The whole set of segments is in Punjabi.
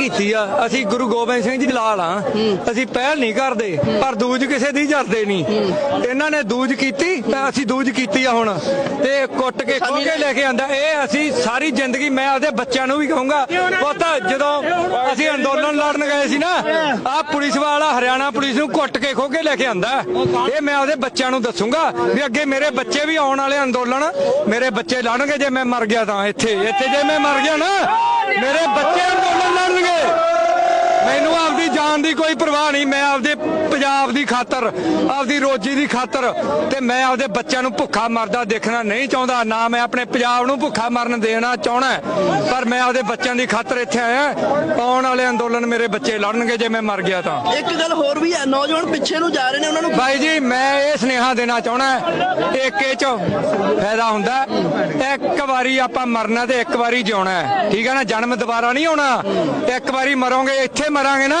ਕੀਤੀ ਆ। ਅਸੀਂ ਗੁਰੂ ਗੋਬਿੰਦ ਸਿੰਘ ਜੀ ਲਾਲ ਆ ਅਸੀਂ ਪਹਿਲ ਨਹੀਂ ਕਰਦੇ, ਪਰ ਦੂਜ ਕਿਸੇ ਦੀ ਜਰਦੇ ਨਹੀਂ। ਇਹਨਾਂ ਨੇ ਦੂਜ ਕੀਤੀ, ਤਾਂ ਅਸੀਂ ਦੂਜ ਕੀਤੀ ਆ ਹੁਣ। ਤੇ ਕੁੱਟ ਕੇ ਖੋ ਕੇ ਲੈ ਕੇ ਆਂਦਾ। ਇਹ ਅਸੀਂ ਸਾਰੀ ਜ਼ਿੰਦਗੀ, ਮੈਂ ਆਪਦੇ ਬੱਚਿਆਂ ਨੂੰ ਵੀ ਕਹੂੰਗਾ, ਪੁੱਤ, ਜਦੋਂ ਅਸੀਂ ਅੰਦੋਲਨ ਲੜਨ ਗਏ ਸੀ ਨਾ ਆ ਪੁਲਿਸ ਵਾਲਾ ਹਰਿਆਣਾ ਪੁਲਿਸ ਨੂੰ ਕੁੱਟ ਕੇ ਖੋ ਕੇ ਲੈ ਕੇ ਆਂਦਾ। ਇਹ ਮੈਂ ਆਪਦੇ ਬੱਚਿਆਂ ਨੂੰ ਦੱਸੂਗਾ ਵੀ ਅੱਗੇ ਮੇਰੇ ਬੱਚੇ ਵੀ ਆਉਣ ਵਾਲੇ ਅੰਦੋਲਨ, ਮੇਰੇ ਬੱਚੇ ਲੜਨਗੇ ਜੇ ਮੈਂ ਮਰ ਗਿਆ ਤਾਂ। ਇੱਥੇ ਇੱਥੇ ਜੇ ਮੈਂ ਮਰ ਗਿਆ ਨਾ ਮੇਰੇ ਬੱਚੇ ਅੰਦੋਲਨ ਲੜਨਗੇ ਮੈਨੂੰ ਆਪਦੀ ਜਾਨ ਦੀ ਕੋਈ ਪਰਵਾਹ ਨਹੀਂ ਮੈਂ ਆਪਦੇ ਪੰਜਾਬ ਦੀ ਖਾਤਰ ਆਪਦੀ ਰੋਜੀ ਦੀ ਖਾਤਰ ਤੇ ਮੈਂ ਆਪਦੇ ਬੱਚਿਆਂ ਨੂੰ ਭੁੱਖਾ ਮਰਦਾ ਦੇਖਣਾ ਨਹੀਂ ਚਾਹੁੰਦਾ ਨਾ ਮੈਂ ਆਪਣੇ ਪੰਜਾਬ ਨੂੰ ਭੁੱਖਾ ਮਰਨ ਦੇਣਾ ਚਾਹਣਾ ਪਰ ਮੈਂ ਆਪਦੇ ਬੱਚਿਆਂ ਦੀ ਖਾਤਰ ਇੱਥੇ ਆਇਆ ਆਉਣ ਵਾਲੇ ਅੰਦੋਲਨ ਮੇਰੇ ਬੱਚੇ ਲੜਨਗੇ ਜੇ ਮੈਂ ਮਰ ਗਿਆ ਤਾਂ ਇੱਕ ਗੱਲ ਹੋਰ ਵੀ ਹੈ ਨੌਜਵਾਨ ਪਿੱਛੇ ਨੂੰ ਜਾ ਰਹੇ ਨੇ ਉਹਨਾਂ ਨੂੰ ਬਾਈ ਜੀ ਮੈਂ ਇਹ ਸੁਨੇਹਾ ਦੇਣਾ ਚਾਹਣਾ ਏਕੇ ਚ ਫਾਇਦਾ ਹੁੰਦਾ। ਇੱਕ ਵਾਰੀ ਆਪਾਂ ਮਰਨਾ ਤੇ ਇੱਕ ਵਾਰੀ ਜਿਉਣਾ। ਠੀਕ ਹੈ ਨਾ ਜਨਮ ਦੁਬਾਰਾ ਨਹੀਂ ਆਉਣਾ ਇੱਕ ਵਾਰੀ ਮਰੋਗੇ ਇੱਥੇ ਮਰਾਂਗੇ ਨਾ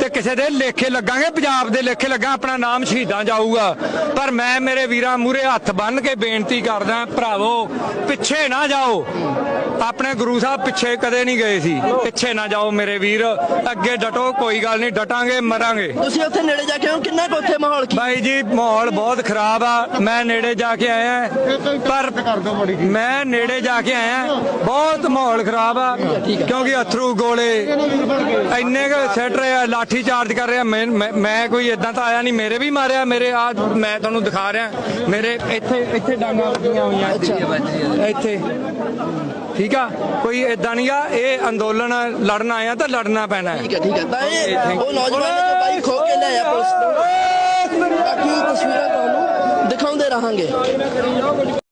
ਤੇ ਕਿਸੇ ਦੇ ਲੇਖੇ ਲੱਗਾਂਗੇ ਪੰਜਾਬ ਦੇ ਲੇਖੇ ਲੱਗਾ ਆਪਣਾ ਨਾਮ ਸ਼ਹੀਦਾਂ ਜਾਊਗਾ। ਪਰ ਮੈਂ ਮੇਰੇ ਵੀਰਾਂ ਮੂਰੇ ਹੱਥ ਬੰਨ ਕੇ ਬੇਨਤੀ ਕਰਦਾ ਭਰਾਵੋ ਪਿੱਛੇ ਨਾ ਜਾਓ। ਆਪਣੇ ਗੁਰੂ ਸਾਹਿਬ ਪਿੱਛੇ ਕਦੇ ਨਹੀਂ ਗਏ ਸੀ। ਪਿੱਛੇ ਨਾ ਜਾਓ ਮੇਰੇ ਵੀਰ। ਅੱਗੇ ਡਟੋ ਕੋਈ ਗੱਲ ਨਹੀਂ ਡਟਾਂਗੇ ਮਰਾਂਗੇ। ਤੁਸੀਂ ਉੱਥੇ ਨੇੜੇ ਜਾ ਕੇ ਹੋ ਕਿੰਨਾ ਕੁ ਉੱਥੇ ਮਾਹੌਲ ਕੀ? ਬਾਈ ਜੀ ਮਾਹੌਲ ਬਹੁਤ ਖਰਾਬ ਆ। ਮੈਂ ਨੇੜੇ ਜਾ ਕੇ ਆਇਆ ਪਰ ਮੈਂ ਨੇੜੇ ਜਾ ਕੇ ਆਇਆ ਬਹੁਤ ਮਾਹੌਲ ਖਰਾਬ ਆ। ਕਿਉਂਕਿ ਅਥਰੂ ਗੋਲੇ ਇੰਨੇ ਕੁ ਸੈਟ ਰਿਹਾ ਲਾਠੀ ਚਾਰਜ ਕਰ ਰਿਹਾ ਮੈਂ ਕੋਈ ਇਦਾਂ ਤਾਂ ਆਇਆ ਨਹੀਂ ਮੇਰੇ ਵੀ ਮਾਰਿਆ ਮੇਰੇ ਆ ਮੈਂ ਤੁਹਾਨੂੰ ਦਿਖਾ ਰਿਹਾ ਮੇਰੇ ਇੱਥੇ ਇੱਥੇ ਡਾਂਗਾਂ ਲੱਗੀਆਂ ਹੋਈਆਂ ਇੱਥੇ। ਠੀਕ ਆ? ਕੋਈ ਇਦਾਂ ਨਹੀਂ ਆ ਇਹ ਅੰਦੋਲਨ ਲੜਨ ਆਇਆ ਤਾਂ ਲੜਨਾ ਪੈਣਾ ਠੀਕ ਹੈ ਠੀਕ ਹੈ ਤਾਂ ਇਹ ਉਹ you. ਨੌਜਵਾਨ ਨੇ ਬਾਈ ਖੋ ਕੇ ਲਿਆਇਆ ਪੁਲਿਸ ਤੋਂ ਬਾਕੀ ਤਸਵੀਰਾਂ ਤੁਹਾਨੂੰ ਦਿਖਾਉਂਦੇ ਰਹਾਂਗੇ।